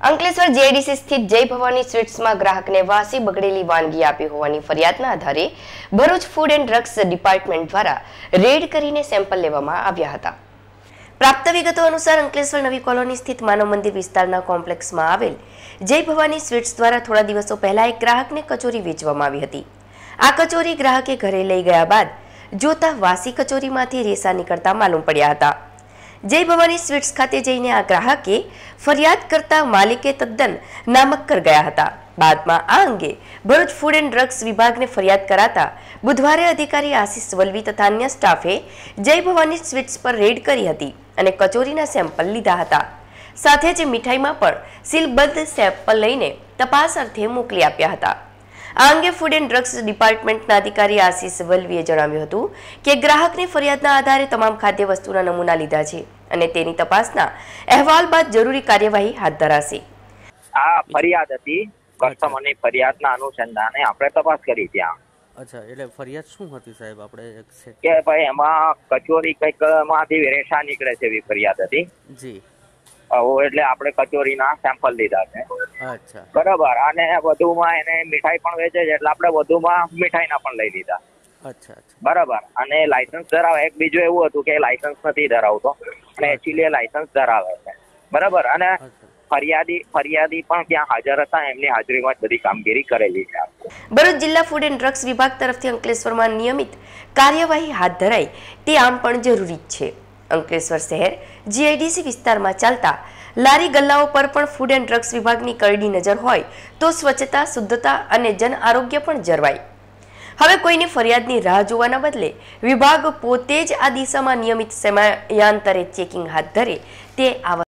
Ankleshwar JDC સ્થિત જય ભવાની સ્વીટ્સમાં ગ્રાહકને વાસી બગડેલી વાનગી આપી હોવાની ફરિયાદના આધારે Bharuch food and drugs department દ્વારા રેડ કરીને સેમ્પલ લેવામાં આવ્યા હતા. પ્રાપ્ત વિગતો અનુસાર અંકલેશ્વર નવી કોલોની સ્થિત માનવ મંદિર વિસ્તારના કોમ્પ્લેક્સમાં આવેલ જય ભવાની સ્વીટ્સ દ્વારા થોડા દિવસો પહેલા એક ગ્રાહકને કચોરી વેચવામાં આવી હતી. આ કચોરી ગ્રાહકે ઘરે લઈ ગયા બાદ જોતા વાસી કચોરીમાંથી રેસા નીકળતા માલુમ પડ્યા હતા. જય ભવાની સ્વીટ્સ ખાતે જઈને આ ગ્રાહકે ફરિયાદ કરતા માલિકે તદ્દન નામક્કર ગયા હતા. બાદમાં આ અંગે ભરૂચ ફૂડ એન્ડ ડ્રગ્સ વિભાગને ફરિયાદ કરાતા બુધવારે અધિકારી આશિષ વલવી તથા અન્ય સ્ટાફે જય ભવાની સ્વીટ્સ પર રેડ કરી હતી અને કચોરીના સેમ્પલ લીધા હતા. સાથે જ મીઠાઈમાં પણ સીલબદ્ધ સેમ્પલ લઈને તપાસ અર્થે મોકલી આપ્યા હતા. આ અંગે ફૂડ એન્ડ ડ્રગ્સ ડિપાર્ટમેન્ટના અધિકારી આશિષ વલવીએ જણાવ્યું હતું કે ગ્રાહકની ફરિયાદના આધારે તમામ ખાદ્ય વસ્તુના નમૂના લીધા છે. અને તેની તપાસના અહેવાલ બાદ જરૂરી કાર્યવાહી હાથ ધરાશે. આ ફરિયાદ હતી કસ્ટમરની ફરિયાદના અનુસંધાને આપણે તપાસ કરી ત્યાં. અચ્છા એટલે ફરિયાદ શું હતી સાહેબ? આપણે કે ભાઈ એમાં કચોરી કંઈકમાંથી રેસા નીકળે છે એવી ફરિયાદ હતી. જી. એટલે આપણે કચોરીના સેમ્પલ લીધા છે. અચ્છા. બરાબર અને વધુમાં એને મીઠાઈ પણ વેચે છે એટલે આપણે વધુમાં મીઠાઈના પણ લઈ લીધા. બરાબર અને લાયસન્સ ધરાવે. એક બીજું એવું હતું કે લાયસન્સ નથી ધરાવતો. અને એકચ્યુઅલી લાયસન્સ ધરાવે છે. બરાબર? અને ફરિયાદી ફરિયાદી પણ ત્યાં હાજર હતા એમની હાજરીમાં જ બધી કામગીરી કરેલી છે. ભરૂચ જિલ્લા ફૂડ એન્ડ ડ્રગ્સ વિભાગ તરફથી અંકલેશ્વરમાં નિયમિત કાર્યવાહી હાથ ધરાય તે આમ પણ જરૂરી જ છે. અંકલેશ્વર શહેર જીઆઈડીસી વિસ્તારમાં ચાલતા લારી ગલ્લાઓ પર પણ ફૂડ એન્ડ ડ્રગ્સ વિભાગની કરડી નજર હોય તો સ્વચ્છતા શુદ્ધતા અને જન આરોગ્ય પણ જળવાય. હવે કોઈની ફરિયાદની રાહ જોવાના બદલે વિભાગ પોતે જ આ દિશામાં નિયમિત સમયાંતરે ચેકિંગ હાથ ધરે તે આવ